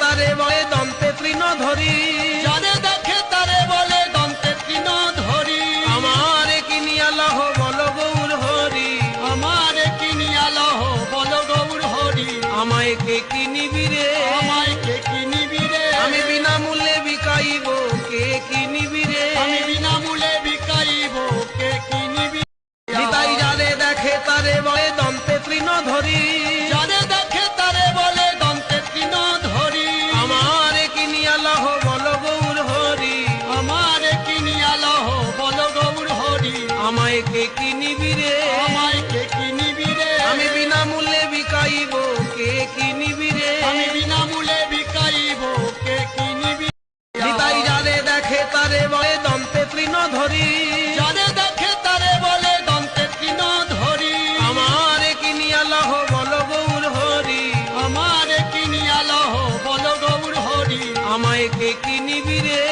তারে বলে দন্তে তৃণ ধরি। যারে দেখে তারে বলে দন্তে তৃণ ধরি। আমার কিনিয়া লহ বল গৌর হরি। আমার কিনিয়া লহ বল গৌর হরি। আমায় কে কিনিবি রে? আমায় কে কিনিবি রে? আমি বিনামূল্যে বিকাইব কে কিনিবি রে? আমি বিনামূল্যে বিকাইব কে কিনিবি নিতাই যারে দেখে তারে বলে দন্তে তৃণ ধরি। কে কিনিবি রে? আমায় কে কিনিবি রে? আমি বিনামূল্যে বিকাইব কে কিনিবি রে? আমি বিনামূল্যে বিকাইব কে কিনিবি নিতাই যারে দেখে তারে বলে দন্তে তৃণ ধরি। যারে দেখে তারে বলে দন্তে তৃণ ধরি। আমার কিনিয়া লহ বল গৌর হরি। আমার কিনিয়া লহ বল গৌর হরি। আমায় কে কিনিবি রে?